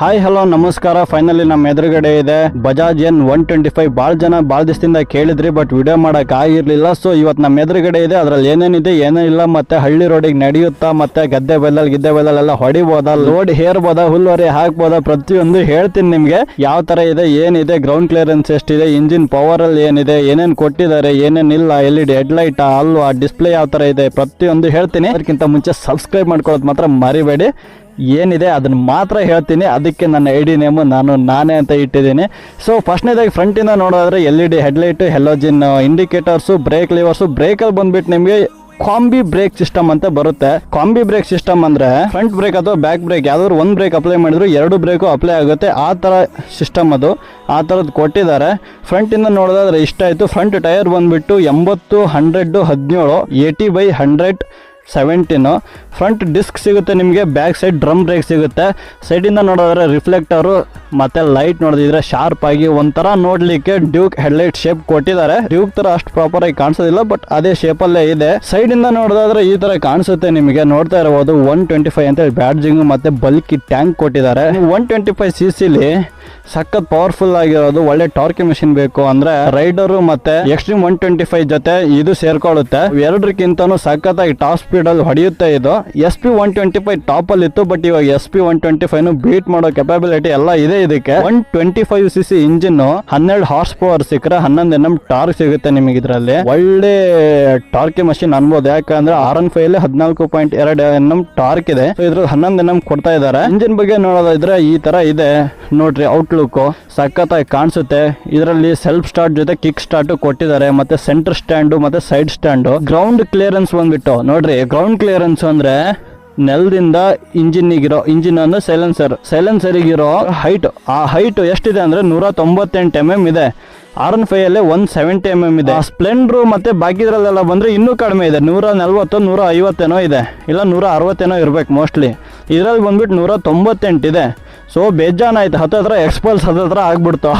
Hi hello ನಮಸ್ಕಾರ. Finally ನಮ್ಮ ಎದುರುಗಡೆ ಇದೆ Bajaj N one twenty five ಭಾಳ ಜನ ಭಾಳ ದಿವಸದಿಂದ ಕೇಳಿದ್ರಿ ಬಟ್ ವಿಡಿಯೋ ಮಾಡಕ್ ಆಗಿರ್ಲಿಲ್ಲ. ಸೊ ಇವತ್ತು ನಮ್ಮ ಎದುರುಗಡೆ ಇದೆ. ಅದ್ರಲ್ಲಿ ಏನೇನಿದೆ ಏನೇನಿಲ್ಲ ಮತ್ತೆ ಹಳ್ಳಿ ರೋಡಿಗೆ ನಡೆಯುತ್ತಾ, ಮತ್ತೆ ಗದ್ದೆ ಬೆಲ್ಲಲ್ಲಿ ಗಿದ್ದೆ ಬೆಲ್ಲಲ್ಲೆಲ್ಲ ಹೊಡಿಬೋದ ಲೋಡ್ ಹೇರ್ಬೋದಾ, ಹುಲ್ಲುವರಿ ಹಾಕ್ಬೋದಾ, ಪ್ರತಿಯೊಂದು ಹೇಳ್ತೀನಿ ನಿಮಗೆ. ಯಾವ ತರ ಇದೆ, ಏನಿದೆ ಗ್ರೌಂಡ್ ಕ್ಲಿಯರೆನ್ಸ್ ಎಷ್ಟಿದೆ ಇಂಜಿನ್ ಪವರ್ ಅಲ್ಲಿ ಏನಿದೆ, ಏನೇನು ಕೊಟ್ಟಿದ್ದಾರೆ ಏನೇನಿಲ್ಲ ಎಲ್ ಇ ಡಿ ಹೆಡ್ಲೈಟ್ ಅಲ್ವಾ ಡಿಸ್ಪ್ಲೇ ಯಾವ ತರ ಇದೆ, ಪ್ರತಿಯೊಂದು ಹೇಳ್ತೀನಿ. ಅದಕ್ಕಿಂತ ಮುಂಚೆ ಸಬ್ಸ್ಕ್ರೈಬ್ ಮಾಡ್ಕೊಳ್ಳೋದು ಮಾತ್ರ ಮರಿಬೇಡಿ. ಏನಿದೆ ಅದನ್ನು ಮಾತ್ರ ಹೇಳ್ತೀನಿ. ಅದಕ್ಕೆ ನನ್ನ ಐ ಡಿ ನೇಮು ನಾನು ನಾನೇ ಅಂತ ಇಟ್ಟಿದ್ದೀನಿ. ಸೊ ಫಸ್ಟ್ನೇದಾಗಿ ಫ್ರಂಟಿಂದ ನೋಡೋದಾದ್ರೆ L E D headlight halogen indicators brake levers ಬ್ರೇಕಲ್ಲಿ ಬಂದ್ಬಿಟ್ಟು ನಿಮಗೆ ಕಾಂಬಿ ಬ್ರೇಕ್ ಸಿಸ್ಟಮ್ ಅಂತ ಬರುತ್ತೆ. ಕಾಂಬಿ ಬ್ರೇಕ್ ಸಿಸ್ಟಮ್ ಅಂದ್ರೆ ಫ್ರಂಟ್ ಬ್ರೇಕ್ ಅಥವಾ ಬ್ಯಾಕ್ ಬ್ರೇಕ್ ಯಾವ್ದಾದ್ರು ಒಂದು ಬ್ರೇಕ್ ಅಪ್ಲೈ ಮಾಡಿದ್ರು ಎರಡು ಬ್ರೇಕು ಅಪ್ಲೈ ಆಗುತ್ತೆ. ಆ ಥರ ಸಿಸ್ಟಮ್ ಅದು. ಆ ಥರದ್ದು ಕೊಟ್ಟಿದ್ದಾರೆ. ಫ್ರಂಟಿಂದ ನೋಡೋದಾದ್ರೆ ಇಷ್ಟ ಆಯಿತು. ಫ್ರಂಟ್ ಟೈರ್ ಬಂದ್ಬಿಟ್ಟು ಎಂಬತ್ತು ಹಂಡ್ರೆಡ್ ಹದಿನೇಳು eighty by hundred seventeen. Front disc ಸಿಗುತ್ತೆ ನಿಮಗೆ, ಬ್ಯಾಕ್ ಸೈಡ್ ಡ್ರಮ್ ಬ್ರೇಕ್ ಸಿಗುತ್ತೆ. ಸೈಡಿಂದ ನೋಡಿದ್ರೆ ರಿಫ್ಲೆಕ್ಟರು, ಮತ್ತು ಲೈಟ್ ನೋಡಿದ್ರೆ ಶಾರ್ಪ್ ಆಗಿ ಒಂಥರ ನೋಡಲಿಕ್ಕೆ ಡ್ಯೂಕ್ ಹೆಡ್ಲೈಟ್ ಶೇಪ್ ಕೊಟ್ಟಿದ್ದಾರೆ. ಡ್ಯೂಕ್ ಥರ ಅಷ್ಟು ಪ್ರಾಪರ್ ಆಗಿ ಕಾಣಿಸೋದಿಲ್ಲ, ಬಟ್ ಅದೇ ಶೇಪಲ್ಲೇ ಇದೆ. ಸೈಡಿಂದ ನೋಡೋದಾದ್ರೆ ಈ ಥರ ಕಾಣಿಸುತ್ತೆ ನಿಮಗೆ. ನೋಡ್ತಾ ಇರಬಹುದು ಒನ್ ಟ್ವೆಂಟಿ ಫೈವ್ ಅಂತೇಳಿ ಬ್ಯಾಡ್ಜಿಂಗ್ ಮತ್ತೆ ಬಲ್ಕಿ ಟ್ಯಾಂಕ್ ಕೊಟ್ಟಿದ್ದಾರೆ. ಒನ್ ಟ್ವೆಂಟಿ ಫೈವ್ ಸಿ ಸಿಲಿ ಸಖತ್ ಪವರ್ಫುಲ್ ಆಗಿರೋದು, ಒಳ್ಳೆ ಟಾರ್ಕಿ ಮೆಷಿನ್ ಬೇಕು ಅಂದ್ರೆ ರೈಡರ್ ಮತ್ತೆ ಎಕ್ಸ್ಟ್ರೀಮ್ ಒನ್ ಟ್ವೆಂಟಿ ಫೈವ್ ಜೊತೆ ಇದು ಸೇರ್ಕೊಳ್ಳುತ್ತೆ. ಎರಡಕ್ಕಿಂತನೂ ಸಖತ್ತಾಗಿ ಟಾಪ್ ಸ್ಪೀಡ್ ಅಲ್ಲಿ ಹೊಡೆಯುತ್ತೆ ಇದು. S P one twenty five top ಅಲ್ಲಿ ಇತ್ತು ಬಟ್ ಇವಾಗ S P one twenty five beat ಮಾಡೋ ಕೆಪಾಬಿಲಿಟಿ ಎಲ್ಲ ಇದೆ ಇದಕ್ಕೆ. One twenty five C C engine ಹನ್ನೆರಡು ಹಾರ್ಸ್ ಪವರ್ ಸಿಕ್ಕರೆ ಹನ್ನೊಂದು ಎನ್ ಎಂ ಟಾರ್ಕ್ ಸಿಗುತ್ತೆ ನಿಮಗೆ ಇದರಲ್ಲಿ ಒಳ್ಳೆ ಟಾರ್ಕಿ ಮಷಿನ್ ಅನ್ಬೋದು, ಯಾಕಂದ್ರೆ ಆರ್ ಎನ್ ಫೈವ್ ಅಲ್ಲಿ ಹದಿನಾಲ್ಕು ಪಾಯಿಂಟ್ ಎರಡು ಎನ್ ಎಂ ಟಾರ್ಕ್ ಇದೆ. ಇದ್ರಲ್ಲಿ ಹನ್ನೊಂದು ಎನ್ ಎಂ ಕೊಡ್ತಾ ಇದ್ದಾರೆ. ಇಂಜಿನ್ ಬಗ್ಗೆ ನೋಡೋದಿದ್ರೆ ಈ ತರ ಇದೆ. ನೋಡ್ರಿ ಔಟ್ಲುಕ್ ಸಖತ್ತಾಗಿ ಕಾಣಿಸುತ್ತೆ. ಇದರಲ್ಲಿ ಸೆಲ್ಫ್ ಸ್ಟಾರ್ಟ್ ಜೊತೆ ಕಿಕ್ ಸ್ಟಾರ್ಟ್ ಕೊಟ್ಟಿದ್ದಾರೆ. ಮತ್ತೆ ಸೆಂಟರ್ ಸ್ಟ್ಯಾಂಡು ಮತ್ತೆ ಸೈಡ್ ಸ್ಟ್ಯಾಂಡು ಗ್ರೌಂಡ್ ಕ್ಲಿಯರೆನ್ಸ್ ಬಂದ್ಬಿಟ್ಟು, ನೋಡ್ರಿ ಗ್ರೌಂಡ್ ಕ್ಲಿಯರೆನ್ಸ್ ಅಂದ್ರೆ ನೆಲದಿಂದ ಇಂಜಿನ್ಗಿರೋ ಇಂಜಿನ್ ಅಂದ್ರೆ ಸೈಲೆನ್ಸರ್ ಸೈಲೆನ್ಸರಿಗಿರೋ ಹೈಟ್ ಆ ಹೈಟ್ ಎಷ್ಟಿದೆ ಅಂದ್ರೆ ನೂರ ತೊಂಬತ್ತೆಂಟು ಎಂ ಎಂ ಇದೆ. ಆರ್ ಎನ್ ಫೈವ್ ಅಲ್ಲಿ ಒನ್ ಸೆವೆಂಟಿ ಎಂ ಎಂ ಇದೆ ಸ್ಪ್ಲೆಂಡ್ರು ಮತ್ತೆ ಬಾಕಿದ್ರಲ್ಲೆಲ್ಲ ಬಂದ್ರೆ ಇನ್ನೂ ಕಡಿಮೆ ಇದೆ. ನೂರ ನಲ್ವತ್ತು ನೂರ ಐವತ್ತೇನೋ ಇದೆ. ಇಲ್ಲ ನೂರ ಅರವತ್ತೇನೋ ಇರ್ಬೇಕು ಮೋಸ್ಟ್ಲಿ ಇದ್ರಲ್ಲಿ ಬಂದ್ಬಿಟ್ಟು ನೂರ ತೊಂಬತ್ತೆಂಟು ಇದೆ. ಸೊ ಬೇಜಾನ್ ಆಯ್ತು. ಹತ್ತತ್ರ ಎಕ್ಸ್ಪಲ್ಸ್ ಹತ್ತತ್ರ ಆಗ್ಬಿಡ್ತು.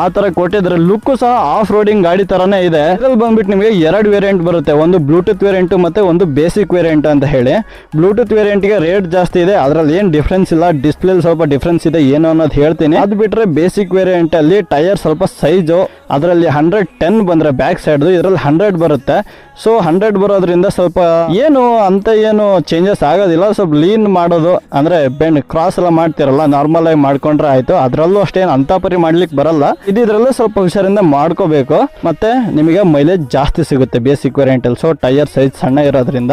ಆ ಥರ ಕೊಟ್ಟಿದ್ರೆ ಲುಕ್ಕು ಸಹ ಆಫ್ ರೋಡಿಂಗ್ ಗಾಡಿ ಥರನೇ ಇದೆ. ಇದ್ರಲ್ಲಿ ಬಂದ್ಬಿಟ್ಟು ನಿಮಗೆ ಎರಡು ವೇರಿಯಂಟ್ ಬರುತ್ತೆ. ಒಂದು ಬ್ಲೂಟೂತ್ ವೇರಿಯಂಟ್ ಮತ್ತೆ ಒಂದು ಬೇಸಿಕ್ ವೇರಿಯಂಟ್ ಅಂತ ಹೇಳಿ. ಬ್ಲೂಟೂತ್ ವೇರಿಯಂಟ್ಗೆ ರೇಟ್ ಜಾಸ್ತಿ ಇದೆ. ಅದರಲ್ಲಿ ಏನು ಡಿಫ್ರೆನ್ಸ್ ಇಲ್ಲ. ಡಿಸ್ಪ್ಲೇ ಸ್ವಲ್ಪ ಡಿಫ್ರೆನ್ಸ್ ಇದೆ ಏನು ಅನ್ನೋದು ಹೇಳ್ತೀನಿ. ಅದು ಬಿಟ್ಟರೆ ಬೇಸಿಕ್ ವೇರಿಯಂಟ್ ಅಲ್ಲಿ ಟೈರ್ ಸ್ವಲ್ಪ ಸೈಜು ಅದರಲ್ಲಿ ಹಂಡ್ರೆಡ್ ಟೆನ್ ಬಂದ್ರೆ ಬ್ಯಾಕ್ ಸೈಡ್ದು ಇದರಲ್ಲಿ ಹಂಡ್ರೆಡ್ ಬರುತ್ತೆ. ಸೊ ಹಂಡ್ರೆಡ್ ಬರೋದ್ರಿಂದ ಸ್ವಲ್ಪ ಏನು ಅಂತ ಏನು ಚೇಂಜಸ್ ಆಗೋದಿಲ್ಲ. ಸ್ವಲ್ಪ ಲೀನ್ ಮಾಡೋದು, ಅಂದ್ರೆ ಬೆಂಡ್ ಕ್ರಾಸ್ ಎಲ್ಲ ಮಾಡ್ತಿರಲ್ಲ ನಾರ್ಮಲ್ ಆಗಿ ಮಾಡ್ಕೊಂಡ್ರೆ ಆಯ್ತು. ಅದರಲ್ಲೂ ಅಷ್ಟೇನು ಅಂತ ಪರಿ ಮಾಡ್ಲಿಕ್ಕೆ ಬರಲ್ಲ. ಇದ್ರಲ್ಲೂ ಸ್ವಲ್ಪ ಹುಷಾರಿಂದ ಮಾಡ್ಕೋಬೇಕು. ಮತ್ತೆ ನಿಮಗೆ ಮೈಲೇಜ್ ಜಾಸ್ತಿ ಸಿಗುತ್ತೆ ಬೇಸಿಕ್ ವೇರಿಯಂಟ್ ಅಲ್ಲಿ. ಸೊ ಟೈರ್ ಸೈಜ್ ಸಣ್ಣ ಇರೋದ್ರಿಂದ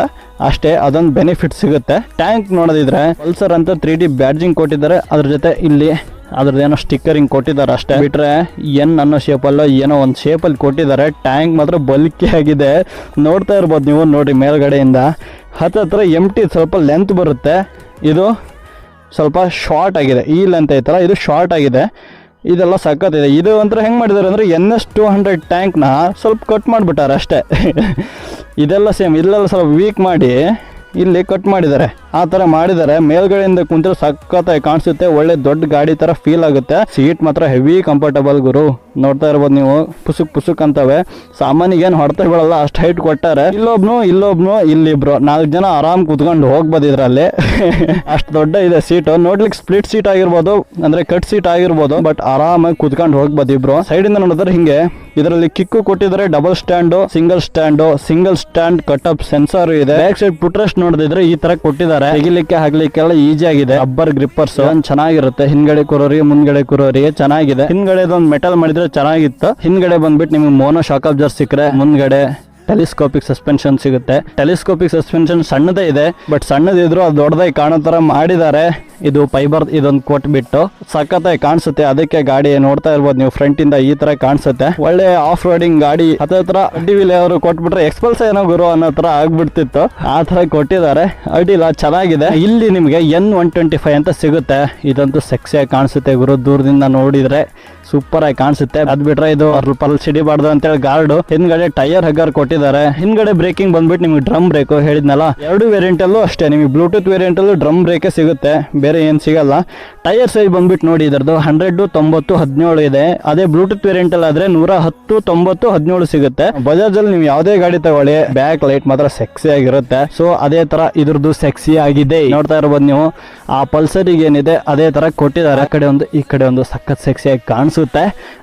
ಅಷ್ಟೇ ಅದೊಂದು ಬೆನಿಫಿಟ್ ಸಿಗುತ್ತೆ. ಟ್ಯಾಂಕ್ ನೋಡೋದಿದ್ರೆ ಪಲ್ಸರ್ ಅಂತ ತ್ರೀ ಡಿ ಬ್ಯಾಡ್ಜಿಂಗ್ ಕೊಟ್ಟಿದ್ದಾರೆ. ಅದ್ರ ಜೊತೆ ಇಲ್ಲಿ ಅದ್ರದ್ದು ಏನೋ ಸ್ಟಿಕ್ಕರಿಂಗ್ ಕೊಟ್ಟಿದ್ದಾರೆ ಅಷ್ಟೇ. ಬಿಟ್ರೆ ಎನ್ ಅನ್ನೋ ಶೇಪಲ್ಲೋ ಏನೋ ಒಂದು ಶೇಪಲ್ಲಿ ಕೊಟ್ಟಿದ್ದಾರೆ. ಟ್ಯಾಂಕ್ ಮಾತ್ರ ಬಲ್ಕಿ ಆಗಿದೆ. ನೋಡ್ತಾ ಇರ್ಬೋದು ನೀವು ನೋಡಿ ಮೇಲ್ಗಡೆಯಿಂದ. ಹತ್ತತ್ರ ಎಂ ಟಿ ಸ್ವಲ್ಪ ಲೆಂತ್ ಬರುತ್ತೆ. ಇದು ಸ್ವಲ್ಪ ಶಾರ್ಟ್ ಆಗಿದೆ. ಈ ಲೆಂತ್ ಐತಲ್ಲ ಇದು ಶಾರ್ಟ್ ಆಗಿದೆ. ಇದೆಲ್ಲ ಸಖತ್ತಿದೆ ಇದು ಒಂಥರ ಹೆಂಗೆ ಮಾಡಿದ್ದಾರೆ ಅಂದರೆ ಎನ್ ಎಸ್ ಟು ಹಂಡ್ರೆಡ್ ಟ್ಯಾಂಕ್ನ ಸ್ವಲ್ಪ ಕಟ್ ಮಾಡಿಬಿಟ್ಟಾರೆ ಅಷ್ಟೇ. ಇದೆಲ್ಲ ಸೇಮ್ ಇಲ್ಲೆಲ್ಲ ಸ್ವಲ್ಪ ವೀಕ್ ಮಾಡಿ ಇಲ್ಲಿ ಕಟ್ ಮಾಡಿದ್ದಾರೆ. ಆ ತರ ಮಾಡಿದರೆ ಮೇಲ್ಗಡೆಯಿಂದ ಕುಂತ್ರೆ ಸಖತ್ತಾಗಿ ಕಾಣಿಸುತ್ತೆ. ಒಳ್ಳೆ ದೊಡ್ಡ ಗಾಡಿ ತರ ಫೀಲ್ ಆಗುತ್ತೆ. ಸೀಟ್ ಮಾತ್ರ ಹೆವಿ ಕಂಫರ್ಟಬಲ್ ಗುರು. ನೋಡ್ತಾ ಇರ್ಬೋದು ನೀವು. ಪುಸುಕ್ ಪುಸುಕ್ ಅಂತವೆ. ಸಾಮಾನಿಗೆ ಏನು ಹೊಡ್ತಾ ಬೀಳಲ್ಲ ಅಷ್ಟು ಹೈಟ್ ಕೊಟ್ಟಾರೆ. ಇಲ್ಲೊಬ್ನು ಇಲ್ಲೊಬ್ನು, ಇಲ್ಲಿಬ್ರು. ನಾಲ್ಕು ಜನ ಆರಾಮ್ ಕುತ್ಕೊಂಡು ಹೋಗ್ಬೋದು ಇದರಲ್ಲಿ. ಅಷ್ಟು ದೊಡ್ಡ ಇದೆ ಸೀಟ್ ನೋಡ್ಲಿಕ್ಕೆ ಸ್ಪ್ಲಿಟ್ ಸೀಟ್ ಆಗಿರ್ಬೋದು, ಅಂದ್ರೆ ಕಟ್ ಸೀಟ್ ಆಗಿರ್ಬೋದು ಬಟ್ ಆರಾಮಾಗಿ ಕುತ್ಕೊಂಡು ಹೋಗ್ಬೋದು ಇಬ್ರು. ಇಂದ ನೋಡಿದ್ರೆ ಹಿಂಗೆ. ಇದರಲ್ಲಿ ಕಿಕ್ಕು ಕೊಟ್ಟಿದ್ರೆ double stand single stand single stand cut up sensor ಇದೆ. ಬ್ಯಾಕ್ ಸೈಡ್ ಪುಟ್ರೆಸ್ಟ್ ನೋಡಿದ್ರೆ ಈ ತರ ಕೊಟ್ಟಿದ್ದಾರೆ. ತೆಗಿಲಿಕ್ಕೆ ಹಾಕ್ಲಿಕ್ಕೆಲ್ಲ ಈಜಿ ಆಗಿದೆ. ಅಬ್ಬರ್ ಗ್ರಿಪ್ಪರ್ಸ್ ಚೆನ್ನಾಗಿರುತ್ತೆ. ಹಿಂದ್ಗಡೆ ಕೂರೋರಿಗೆ ಮುಂದ್ಗಡೆ ಕೂರೋರಿಗೆ ಚೆನ್ನಾಗಿದೆ. ಹಿಂದ್ಗಡೆ ಒಂದ್ ಮೆಟಲ್ ಮಾಡಿದ್ರೆ ಚೆನ್ನಾಗಿತ್ತು. ಹಿಂದ್ಗಡೆ ಬಂದ್ಬಿಟ್ಟು ನಿಮ್ಗೆ ಮೋನೋ ಶಾಕ್ ಅಬ್ಜರ್ ಸಿಕ್ಕರೆ, ಮುಂದ್ಗಡೆ ಟೆಲಿಸ್ಕೋಪಿಕ್ ಸಸ್ಪೆನ್ಷನ್ ಸಿಗುತ್ತೆ. ಟೆಲಿಸ್ಕೋಪಿಕ್ ಸಸ್ಪೆನ್ಷನ್ ಸಣ್ಣದೇ ಇದೆ, ಬಟ್ ಸಣ್ಣದಿದ್ರು ಅದು ದೊಡ್ಡದಾಗಿ ಕಾಣೋ ಥರ ಮಾಡಿದ್ದಾರೆ. ಇದು ಫೈಬರ್, ಇದೊಂದು ಕೊಟ್ಬಿಟ್ಟು ಸಖತ್ತಾಗಿ ಕಾಣಿಸುತ್ತೆ, ಅದಕ್ಕೆ ಗಾಡಿ ನೋಡ್ತಾ ಇರ್ಬೋದು ನೀವು ಫ್ರಂಟ್ ಇಂದ ಈ ತರ ಕಾಣಿಸುತ್ತೆ. ಒಳ್ಳೆ ಆಫ್ ರೋಡಿಂಗ್ ಗಾಡಿ ಹತ್ರ ಅಡ್ಡಿ ವಿಲೆ ಅವರು ಕೊಟ್ಬಿಟ್ರೆ ಎಕ್ಸ್ಪಲ್ಸ್ ಏನೋ ಗುರು ಅನ್ನೋ ತರ ಆಗ್ಬಿಡ್ತಿತ್ತು. ಆ ತರ ಕೊಟ್ಟಿದ್ದಾರೆ. ಅಡ್ಡಿಲ್ಲ ಚೆನ್ನಾಗಿದೆ. ಇಲ್ಲಿ ನಿಮಗೆ ಎನ್ ಒನ್ ಟ್ವೆಂಟಿ ಫೈವ್ ಅಂತ ಸಿಗುತ್ತೆ. ಇದಂತೂ ಸೆಕ್ಸಿಯಾಗಿ ಕಾಣಿಸುತ್ತೆ ಗುರು, ದೂರದಿಂದ ನೋಡಿದ್ರೆ. ಸೂಪರ್ ಆಗಿ ಕಾಣಿಸುತ್ತೆ. ಅದ್ ಬಿಟ್ರೆ ಇದು ಪಲ್ ಅಂತ ಹೇಳಿ ಗಾರ್ಡ್. ಹಿಂದ್ಗಡೆ ಟೈರ್ ಹಗ್ಗರ್ ಕೊಟ್ಟಿದ್ದಾರೆ. ಕೊಟ್ಟಿದ್ದಾರೆ ಹಿಂದ್ಗಡೆ ಬ್ರೇಕಿಂಗ್ ಬಂದ್ಬಿಟ್ಟು ನಿಮ್ಗೆ ಡ್ರಮ್ ಬ್ರೇಕ್ ಹೇಳಿದ್ನಲ್ಲ? ಎರಡು ವೇರಿಯಂಟ್ ಅಲ್ಲೂ ಅಷ್ಟೇ. ನಿಮಗೆ ಬ್ಲೂಟೂತ್ ವೇರಿಯಂಟ್ ಅಲ್ಲೂ ಡ್ರಮ್ ಬ್ರೇಕೇ ಸಿಗುತ್ತೆ. ಬೇರೆ ಏನು ಸಿಗಲ್ಲ. ಟೈರ್ ಸೈಜ್ ಬಂದ್ಬಿಟ್ಟು ನೋಡಿ ಇದರದು ಹಂಡ್ರೆಡ್ ತೊಂಬತ್ತು ಹದಿನೇಳು ಇದೆ. ಅದೇ ಬ್ಲೂಟೂತ್ ವೇರಿಯಂಟ್ ಅಲ್ಲಿ ಆದ್ರೆ ನೂರ ಹತ್ತು, ತೊಂಬತ್ತು ಹದಿನೇಳು ಸಿಗುತ್ತೆ. ಬಜಾಜ್ ಅಲ್ಲಿ ನೀವು ಯಾವುದೇ ಗಾಡಿ ತಗೊಳ್ಳಿ, ಬ್ಯಾಕ್ ಲೈಟ್ ಮಾತ್ರ ಸೆಕ್ಸಿ ಆಗಿರುತ್ತೆ. ಸೊ ಅದೇ ತರ ಇದ್ರದ್ದು ಸೆಕ್ಸಿ ಆಗಿದೆ. ನೋಡ್ತಾ ಇರಬಹುದು ನೀವು. ಆ ಪಲ್ಸರಿಗೆ ಏನಿದೆ, ಅದೇ ತರ ಕೊಟ್ಟಿದ್ದಾರೆ. ಆ ಕಡೆ ಒಂದು, ಈ ಕಡೆ ಒಂದು ಸಖತ್ ಸೆಕ್ಸಿ ಆಗಿ ಕಾಣಿಸುತ್ತೆ.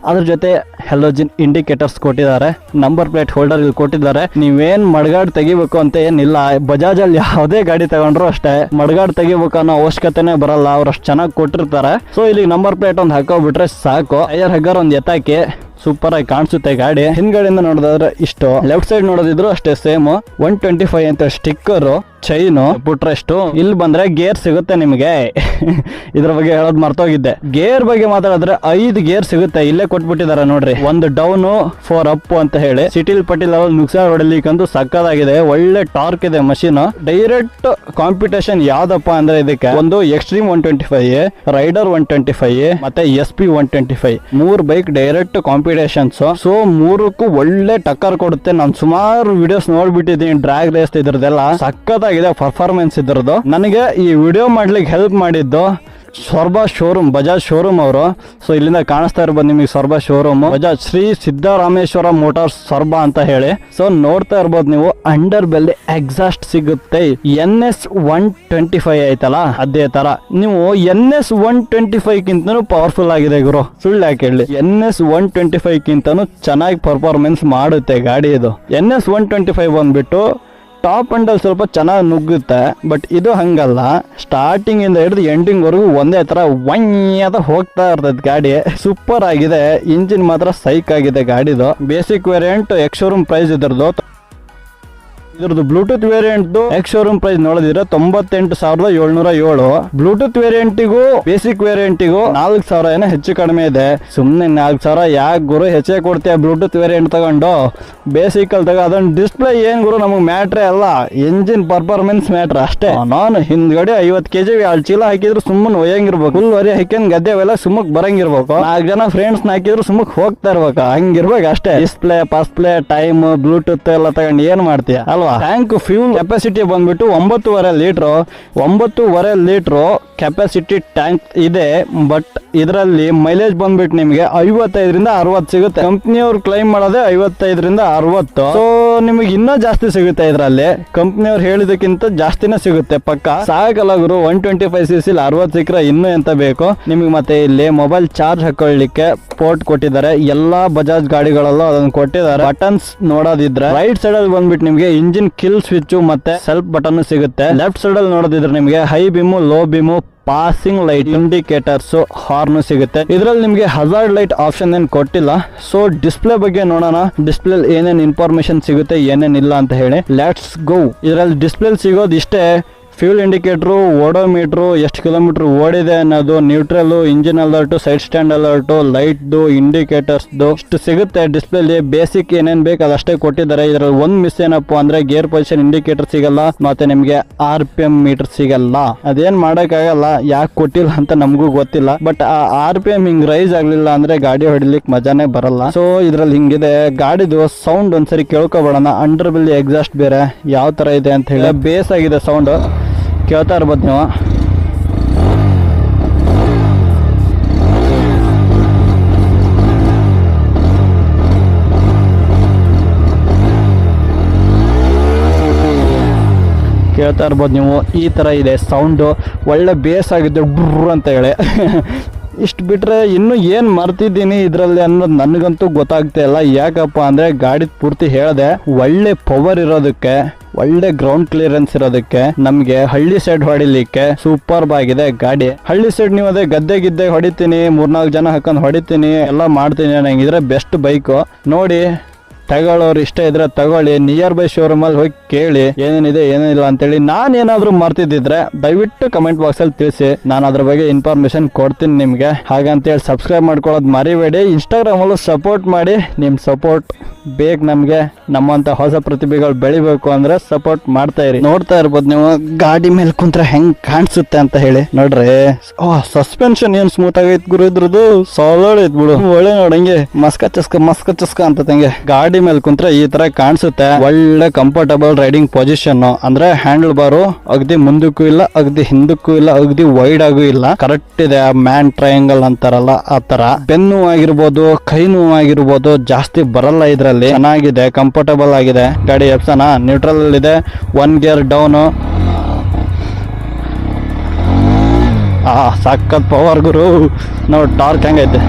ಅದ್ರ ಜೊತೆ ಹೆಲೋಜಿನ್ ಇಂಡಿಕೇಟರ್ಸ್ ಕೊಟ್ಟಿದ್ದಾರೆ. ನಂಬರ್ ಪ್ಲೇಟ್ ಹೋಲ್ಡರ್ ಇಲ್ಲಿ ಕೊಟ್ಟಿದ್ದಾರೆ. ನೀವೇನ್ ಮಡ್ಗಾಡ್ ತೆಗಿಬೇಕು ಅಂತ ಏನಿಲ್ಲ. ಬಜಾಜ್ ಅಲ್ಲಿ ಯಾವುದೇ ಗಾಡಿ ತಗೊಂಡ್ರು ಅಷ್ಟೇ. ಮಡ್ಗಾಡ್ ತೆಗಿಬೇಕು ಅನ್ನೋ ಅವಶ್ಯಕತೆನೆ ಬರಲ್ಲ. ಅವ್ರು ಅಷ್ಟು ಚೆನ್ನಾಗಿ ಕೊಟ್ಟಿರ್ತಾರೆ. ಸೊ ಇಲ್ಲಿ ನಂಬರ್ ಪ್ಲೇಟ್ ಒಂದು ಹಾಕೋಬಿಟ್ರೆ ಸಾಕು. ಐಯರ್ ಹಗ್ಗರ್ ಒಂದು ಎತ್ತಾಕಿ ಸೂಪರ್ ಆಗಿ ಕಾಣಿಸುತ್ತೆ ಗಾಡಿ. ಹಿಂದ್ಗಡೆಯಿಂದ ನೋಡೋದಾದ್ರೆ ಇಷ್ಟು. ಲೆಫ್ಟ್ ಸೈಡ್ ನೋಡೋದಿದ್ರು ಅಷ್ಟೇ ಸೇಮ್ ಒನ್ ಟ್ವೆಂಟಿ ಫೈವ್ ಅಂತ ಸ್ಟಿಕ್ಕರ್ ಚೈನು ಪುಟ್ರೆಸ್ಟು ಇಲ್ಲಿ ಬಂದ್ರೆ ಗೇರ್ ಸಿಗುತ್ತೆ ನಿಮಗೆ. ಇದ್ರ ಬಗ್ಗೆ ಹೇಳೋದು ಮರ್ತೋಗಿದ್ದೆ. ಗೇರ್ ಬಗ್ಗೆ ಮಾತಾಡಿದ್ರೆ ಐದು ಗೇರ್ ಸಿಗುತ್ತೆ. ಇಲ್ಲೇ ಕೊಟ್ಬಿಟ್ಟಿದ್ದಾರೆ ನೋಡ್ರಿ. ಒಂದು ಡೌನ್ ಫೋರ್ ಅಪ್ ಅಂತ ಹೇಳಿ. ಸಿಟಿಲ್ ಪಟಿ ನುಕ್ಸಾ ರೋಡಲ್ಲಿ ಹೊಡಿಲಿಕ್ಕಂತೂ ಸಕ್ಕದಾಗಿದೆ. ಒಳ್ಳೆ ಟಾರ್ಕ್ ಇದೆ ಮಷೀನ್ ಡೈರೆಕ್ಟ್ ಕಾಂಪಿಟೇಷನ್ ಯಾವ್ದಪ್ಪ ಅಂದ್ರೆ ಇದಕ್ಕೆ? ಒಂದು Xtreme one twenty five Rider one twenty five ಮತ್ತೆ S P one twenty five ಮೂರ್ ಬೈಕ್ ಡೈರೆಕ್ಟ್ ಕಾಂಪಿಟೇಷನ್ಸ್ ಸೊ ಮೂರಕ್ಕೂ ಒಳ್ಳೆ ಟಕ್ಕರ್ ಕೊಡುತ್ತೆ. ನಾನು ಸುಮಾರು ವಿಡಿಯೋಸ್ ನೋಡ್ಬಿಟ್ಟಿದ್ದೀನಿ. ಡ್ರ್ಯಾಗ್ ರೇಸ್ ಇದ್ರದ್ದೆಲ್ಲ. ಸಖತ್ತಾಗಿದೆ ಪರ್ಫಾರ್ಮೆನ್ಸ್ ಇದ್ರದ್ದು. ನನಗೆ ಈ ವಿಡಿಯೋ ಮಾಡ್ಲಿಕ್ಕೆ ಹೆಲ್ಪ್ ಮಾಡಿದ್ದು ಸ್ವರ್ಬ ಶೋರೂಮ್ ಬಜಾಜ್ ಶೋರೂಮ್ ಅವರು. ಸೊ ಇಲ್ಲಿಂದ ಕಾಣಿಸ್ತಾ ಇರ್ಬೋದು ನಿಮಗೆ ಸ್ವರ್ಬ ಶೋರೂಮ್ ಬಜಾಜ್ ಶ್ರೀ ಸಿದ್ದರಾಮೇಶ್ವರ ಮೋಟಾರ್ಸ್ ಸ್ವರ್ಬ ಅಂತ ಹೇಳಿ. ಸೊ ನೋಡ್ತಾ ಇರ್ಬೋದು ನೀವು ಅಂಡರ್ ಬೆಲ್ಲಿ ಎಕ್ಸಾಸ್ಟ್ ಸಿಗುತ್ತೆ. N S one twenty five ಐತಲ್ಲ ಅದೇ ತರ. ನೀವು N S one twenty five ಕಿಂತನೂ powerful ಆಗಿದೆ ಗುರು. ಸುಳ್ಳು ಯಾಕೆ ಹೇಳಿ? N S one twenty five ಕಿಂತನೂ ಚೆನ್ನಾಗಿ ಪರ್ಫಾರ್ಮೆನ್ಸ್ ಮಾಡುತ್ತೆ ಗಾಡಿ ಇದು. N S one twenty five ಬಂದ್ಬಿಟ್ಟು ಟಾಪ್ ಅಂಡಲ್ಲಿ ಸ್ವಲ್ಪ ಚೆನ್ನಾಗಿ ನುಗ್ಗುತ್ತೆ ಬಟ್ ಇದು ಹಂಗಲ್ಲ. ಸ್ಟಾರ್ಟಿಂಗ್ ಇಂದ ಹಿಡಿದು ಎಂಡಿಂಗ್ ವರೆಗೂ ಒಂದೇ ತರ ಅಂತ ಹೋಗ್ತಾ ಇರ್ತದೆ ಗಾಡಿ. ಸೂಪರ್ ಆಗಿದೆ. ಇಂಜಿನ್ ಮಾತ್ರ ಸೈಕ್ ಆಗಿದೆ ಗಾಡಿದು. Basic variant ex showroom price ಇದ್ರದ್ದು. ಇದ್ರದ್ದು Bluetooth variant ex showroom price ನೋಡಿದ್ರೆ ತೊಂಬತ್ತೆಂಟು ಸಾವಿರದ ಏಳ್ನೂರ ಏಳು. ಬ್ಲೂಟೂತ್ ವೇರಿಯಂಟಿಗೂ ಬೇಸಿಕ್ ವೇರಿಯಂಟಿಗೂ ನಾಲ್ಕು ಸಾವಿರ ಏನೋ ಹೆಚ್ಚು ಕಡಿಮೆ ಇದೆ. ಸುಮ್ಮನೆ ನಾಲ್ಕು ಸಾವಿರ, ಯಾಕೆ ಗುರು ಹೆಚ್ಚೇ ಕೊಡ್ತೀಯ ಬ್ಲೂಟೂತ್ ವೇರಿಯಂಟ್ ತಗೊಂಡು? ಬೇಸಿಕ್ ಅಲ್ಲಿ ತಗೋ ಅದನ್ನ ಡಿಸ್ಪ್ಲೇ ಏನ್ ಗುರು ನಮಗೆ ಮ್ಯಾಟ್ರೇ ಅಲ್ಲ. ಎಂಜಿನ್ ಪರ್ಫಾರ್ಮೆನ್ಸ್ ಮ್ಯಾಟ್ರ್ ಅಷ್ಟೇ. ನಾನು ಹಿಂದ್ಗಡೆ ಐವತ್ತು ಕೆಜಿ ಎರಡು ಚೀಲ ಹಾಕಿದ್ರು ಸುಮ್ಮನೆ ಒಯ್ಯಂಗಿರ್ಬೇಕು. ಫುಲ್ ವರಿ ಹಾಕ್ಯಂಡ್ ಗದ್ದೆ ಅವೆಲ್ಲ ಸುಮ್ಮಕ್ ಬರಂಗಿರ್ಬೇಕು. ನಾಲ್ಕು ಜನ ಫ್ರೆಂಡ್ಸ್ ಹಾಕಿದ್ರು ಸುಮ್ಮಕ್ ಹೋಗ್ತಾ ಇರ್ಬೇಕು. ಹಂಗಿರ್ಬೇಕು ಅಷ್ಟೇ. ಡಿಸ್ಪ್ಲೇ ಪಸ್ಪ್ಲೇ ಟೈಮ್ ಬ್ಲೂಟೂತ್ ಎಲ್ಲ ತಗೊಂಡು ಏನ್ ಮಾಡ್ತೀಯ? ಅಲ್ವಾ ಟ್ಯಾಂಕ್ ಫ್ಯೂಲ್ ಕೆಪಾಸಿಟಿ ಬಂದ್ಬಿಟ್ಟು ಒಂಬತ್ತುವರೆ ಲೀಟ್ರು. ಒಂಬತ್ತುವರೆ ಲೀಟ್ರು ಕೆಪಾಸಿಟಿ ಟ್ಯಾಂಕ್ ಇದೆ ಬಟ್ ಇದರಲ್ಲಿ ಮೈಲೇಜ್ ಬಂದ್ಬಿಟ್ಟು ನಿಮಗೆ ಐವತ್ತೈದರಿಂದ ಅರವತ್ತು ಸಿಗುತ್ತೆ. ಕಂಪ್ನಿಯವ್ರು ಕ್ಲೈಮ್ ಮಾಡೋದೇ ಐವತ್ತೈದರಿಂದ ಅರವತ್ತು. ಸೊ ನಿಮಗೆ ಇನ್ನೂ ಜಾಸ್ತಿ ಸಿಗುತ್ತೆ ಇದರಲ್ಲಿ. ಕಂಪ್ನಿಯವ್ರು ಹೇಳಿದಕ್ಕಿಂತ ಜಾಸ್ತಿನೇ ಸಿಗುತ್ತೆ ಪಕ್ಕ. ಸಾಕಲ್ಲ ಗುರು ಒನ್ ಟ್ವೆಂಟಿ ಫೈವ್ ಸಿ ಸಿಲ್ ಅರವತ್ತು ಸಿಕ್ಕರೆ ಇನ್ನೂ ಎಂತ ಬೇಕು? ನಿಮಗೆ ಮತ್ತೆ ಇಲ್ಲಿ ಮೊಬೈಲ್ ಚಾರ್ಜ್ ಹಾಕೊಳ್ಳಿಕ್ಕೆ ಪೋರ್ಟ್ ಕೊಟ್ಟಿದ್ದಾರೆ. ಎಲ್ಲಾ ಬಜಾಜ್ ಗಾಡಿಗಳಲ್ಲೂ ಅದನ್ನ ಕೊಟ್ಟಿದ್ದಾರೆ. ಬಟನ್ಸ್ ನೋಡೋದಿದ್ರೆ ರೈಟ್ ಸೈಡ್ ಅಲ್ಲಿ ಬಂದ್ಬಿಟ್ಟು ನಿಮಗೆ ಇಂಜಿನ್ ಕಿಲ್ ಸ್ವಿಚ್ ಮತ್ತೆ ಸೆಲ್ಫ್ ಬಟನ್ ಸಿಗುತ್ತೆ. ಲೆಫ್ಟ್ ಸೈಡ್ ಅಲ್ಲಿ ನೋಡೋದಿದ್ರೆ ನಿಮಗೆ high beam low beam passing light indicators, horn ಸಿಗುತ್ತೆ. ಇದರಲ್ಲಿ ನಿಮಗೆ ಹಜಾರ್ಡ್ ಲೈಟ್ ಆಪ್ಷನ್ ಏನು ಕೊಟ್ಟಿಲ್ಲ. ಸೊ ಡಿಸ್ಪ್ಲೇ ಬಗ್ಗೆ ನೋಡೋಣ. ಡಿಸ್ಪ್ಲೇ ಏನೇನ್ ಇನ್ಫಾರ್ಮೇಶನ್ ಸಿಗುತ್ತೆ ಏನೇನಿಲ್ಲ ಅಂತ ಹೇಳಿ. ಲೆಟ್ಸ್ ಗೋ ಇದರಲ್ಲಿ ಡಿಸ್ಪ್ಲೇ ಸಿಗೋದು ಇಷ್ಟೇ. ಫ್ಯೂಲ್ ಇಂಡಿಕೇಟ್ರು, ಓಡೋಮೀಟ್ರು, ಎಷ್ಟು ಕಿಲೋಮೀಟ್ರ್ ಓಡಿದೆ ಅನ್ನೋದು neutral engine alert, side stand alert, ಲೈಟ್ದು, ಇಂಡಿಕೇಟರ್ಸ್ದು, ಇಷ್ಟು ಸಿಗುತ್ತೆ ಡಿಸ್ಪ್ಲೇಲಿ. ಬೇಸಿಕ್ ಏನೇನು ಬೇಕು ಅದಷ್ಟೇ ಕೊಟ್ಟಿದ್ದಾರೆ. ಇದರಲ್ಲಿ ಒಂದು ಮಿಸ್ ಏನಪ್ಪ ಅಂದರೆ ಗೇರ್ ಪೊಸಿಷನ್ ಇಂಡಿಕೇಟರ್ ಸಿಗಲ್ಲ, ಮತ್ತು ನಿಮಗೆ ಆರ್ ಪಿ ಎಂ ಮೀಟರ್ ಸಿಗಲ್ಲ. ಅದೇನು ಮಾಡೋಕ್ಕಾಗಲ್ಲ, ಯಾಕೆ ಕೊಟ್ಟಿಲ್ಲ ಅಂತ ನಮಗೂ ಗೊತ್ತಿಲ್ಲ. ಬಟ್ ಆ ಆರ್ ಪಿ ಎಂ ಹಿಂಗೆ ರೈಸ್ ಆಗಲಿಲ್ಲ ಅಂದರೆ ಗಾಡಿ ಹೊಡಿಲಿಕ್ಕೆ ಮಜಾನೇ ಬರಲ್ಲ. ಸೊ ಇದರಲ್ಲಿ ಹಿಂಗಿದೆ. ಗಾಡಿದು ಸೌಂಡ್ ಒಂದ್ಸರಿ ಕೇಳ್ಕೊಬೇಡಣ ಅಂಡರ್ ಬಿಲ್ ಎಕ್ಸಾಸ್ಟ್ ಬೇರೆ. ಯಾವ ಥರ ಇದೆ ಅಂತ ಹೇಳಿ. ಬೇಸ್ ಆಗಿದೆ ಸೌಂಡ್. ಕೇಳ್ತಾ ಇರ್ಬೋದು ನೀವು. ಕೇಳ್ತಾ ಇರ್ಬೋದು ನೀವು. ಈ ಥರ ಇದೆ ಸೌಂಡು ಒಳ್ಳೆ ಬೇಸ್ ಆಗಿದೆ ಬ್ರ್ ಅಂತ ಹೇಳಿ. ಇಷ್ಟು ಬಿಟ್ಟರೆ ಇನ್ನೂ ಏನು ಮರ್ತಿದ್ದೀನಿ ಇದರಲ್ಲಿ ಅನ್ನೋದು ನನಗಂತೂ ಗೊತ್ತಾಗ್ತಾ ಇಲ್ಲ. ಯಾಕಪ್ಪ ಅಂದರೆ ಗಾಡಿ ಪೂರ್ತಿ ಹೇಳಿದೆ, ಒಳ್ಳೆ ಪವರ್ ಇರೋದಕ್ಕೆ ಒಳ್ಳೆ ಗ್ರೌಂಡ್ ಕ್ಲಿಯರೆನ್ಸ್ ಇರೋದಕ್ಕೆ ನಮಗೆ ಹಳ್ಳಿ ಸೈಡ್ ಹೊಡಿಲಿಕ್ಕೆ ಸೂಪರ್ ಆಗಿದೆ ಗಾಡಿ. ಹಳ್ಳಿ ಸೈಡ್ ನೀವು ಅದೇ ಗದ್ದೆ ಗಿದ್ದೆ ಹೊಡಿತೀನಿ, ಮೂರ್ನಾಲ್ಕು ಜನ ಹಾಕೊಂಡು ಹೊಡಿತೀನಿ, ಎಲ್ಲ ಮಾಡ್ತೀನಿ ಇದ್ರೆ ಬೆಸ್ಟ್ ಬೈಕು ನೋಡಿ ತಗೊಳ್ಳೋರು ಇಷ್ಟ ಇದ್ರೆ ತಗೊಳ್ಳಿ ನಿಯರ್ ಬೈ ಶೋರೂಮಲ್ಲಿ ಹೋಗಿ ಕೇಳಿ, ಏನೇನಿದೆ ಏನೇನಿಲ್ಲ ಅಂತೇಳಿ ನಾನೇನಾದರೂ ಮರ್ತಿದ್ದಿದ್ರೆ ದಯವಿಟ್ಟು ಕಮೆಂಟ್ ಬಾಕ್ಸಲ್ಲಿ ತಿಳಿಸಿ, ನಾನು ಅದ್ರ ಬಗ್ಗೆ ಇನ್ಫಾರ್ಮೇಶನ್ ಕೊಡ್ತೀನಿ ನಿಮಗೆ. ಹಾಗಂತೇಳಿ ಸಬ್ಸ್ಕ್ರೈಬ್ ಮಾಡ್ಕೊಳ್ಳೋದು ಮರಿಬೇಡಿ ಇನ್ಸ್ಟಾಗ್ರಾಮಲ್ಲೂ ಸಪೋರ್ಟ್ ಮಾಡಿ ನಿಮ್ಮ ಸಪೋರ್ಟ್ ಬೇಕು ನಮಗೆ, ನಮ್ಮಂತ ಹೊಸ ಪ್ರತಿಭೆಗಳು ಬೆಳಿಬೇಕು ಅಂದ್ರೆ ಸಪೋರ್ಟ್ ಮಾಡ್ತಾ ಇರಿ. ನೋಡ್ತಾ ಇರ್ಬೋದು ನೀವು, ಗಾಡಿ ಮೇಲೆ ಕುಂತ್ರೆ ಹೆಂಗ್ ಕಾಣಿಸುತ್ತೆ ಅಂತ ಹೇಳಿ. ನೋಡ್ರಿ, ಓ ಸಸ್ಪೆನ್ಷನ್ ಏನ್ ಸ್ಮೂತ್ ಆಗೈತ್ ಗುರು ಇದ್ರದ್ದು? ಸಾಲಡ್ ಐತ್ ಬಿಡು ಒಳ್ಳೆ ನೋಡಂಗೆ ಮಸ್ಕ ಚಸ್ಕ ಮಸ್ಕ ಚಸ್ಕ ಅಂತ ತಂಗೆ. ಗಾಡಿ ಗಾಡಿ ಮೇಲೆ ಕುಂತ್ರೆ ಈ ತರ ಕಾಣಿಸುತ್ತೆ. ಒಳ್ಳೆ ಕಂಫರ್ಟಬಲ್ ರೈಡಿಂಗ್ ಪೊಸಿಷನ್ ಅಂದ್ರೆ ಹ್ಯಾಂಡಲ್ ಬಾರು ಅಗದಿ ಮುಂದಕ್ಕೂ ಇಲ್ಲ, ಅಗದಿ ಹಿಂದಕ್ಕೂ ಇಲ್ಲ, ಅಗದಿ ವೈಡ್ ಆಗೂ ಇಲ್ಲ. ಕರೆಕ್ಟ್ ಇದೆ ಮ್ಯಾನ್ ಟ್ರಯಾಂಗಲ್ ಅಂತಾರಲ್ಲ, ಆ ತರ. ಬೆನ್ನು ಆಗಿರ್ಬೋದು ಕೈ ನೋವು ಆಗಿರ್ಬೋದು, ಜಾಸ್ತಿ ಬರಲ್ಲ ಇದ್ರಲ್ಲಿ. ಚೆನ್ನಾಗಿದೆ ಕಂಫರ್ಟಬಲ್ ಆಗಿದೆ. ಗಾಡಿ ಎಪ್ಸನ ನ್ಯೂಟ್ರಲ್ ಅಲ್ಲಿ ಇದೆ. ಒನ್ ಗಿಯರ್ ಡೌನ್ ಆ ಸಖತ್ ಪವರ್ ಗುರು. ನೋಡಿ ಟಾರ್ಕ್ ಹೆಂಗೈತೆ.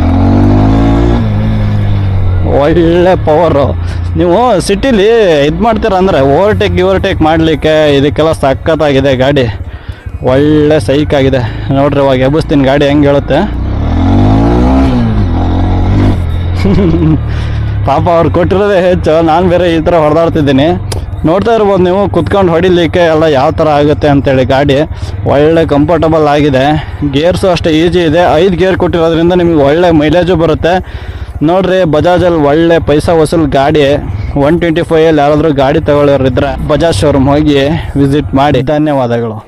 ಒಳ್ಳೆ ಪವರು ನೀವು ಸಿಟಿಲಿ ಇದು ಮಾಡ್ತೀರ ಅಂದರೆ ಓವರ್ಟೇಕ್ ಓವರ್ಟೇಕ್ ಮಾಡಲಿಕ್ಕೆ ಇದಕ್ಕೆಲ್ಲ ಸಖತ್ತಾಗಿದೆ ಗಾಡಿ. ಒಳ್ಳೆ ಸೈಕ್ ಆಗಿದೆ. ನೋಡ್ರಿ ಇವಾಗ ಎಬ್ಬಿಸ್ತೀನಿ ಗಾಡಿ ಹೆಂಗೆ ಹೇಳುತ್ತೆ. ಪಾಪ ಅವ್ರು ಕೊಟ್ಟಿರೋದೇ ಹೆಚ್ಚು. ನಾನು ಬೇರೆ ಈ ಥರ ಹೊಡೆದಾಡ್ತಿದ್ದೀನಿ. ನೋಡ್ತಾ ಇರ್ಬೋದು ನೀವು, ಕುತ್ಕೊಂಡು ಹೊಡಿಲಿಕ್ಕೆ ಎಲ್ಲ ಯಾವ ಥರ ಆಗುತ್ತೆ ಅಂತೇಳಿ ಗಾಡಿ. ಒಳ್ಳೆ ಕಂಫರ್ಟಬಲ್ ಆಗಿದೆ. ಗೇರ್ಸು ಅಷ್ಟೇ ಈಜಿ ಇದೆ. ಐದು ಗೇರ್ ಕೊಟ್ಟಿರೋದ್ರಿಂದ ನಿಮಗೆ ಒಳ್ಳೆ ಮೈಲೇಜು ಬರುತ್ತೆ. ನೋಡ್ರಿ, ಬಜಾಜಲ್ಲಿ ಒಳ್ಳೆ ಪೈಸಾ ವಸೂಲ್ ಗಾಡಿ ಒನ್ ಟ್ವೆಂಟಿ ಫೈವಲ್ಲಿ ಯಾರಾದರೂ ಗಾಡಿ ತಗೊಳ್ಳೋರಿದ್ರೆ ಬಜಾಜ್ ಶೋರೂಮ್ ಹೋಗಿ ವಿಸಿಟ್ ಮಾಡಿ. ಧನ್ಯವಾದಗಳು.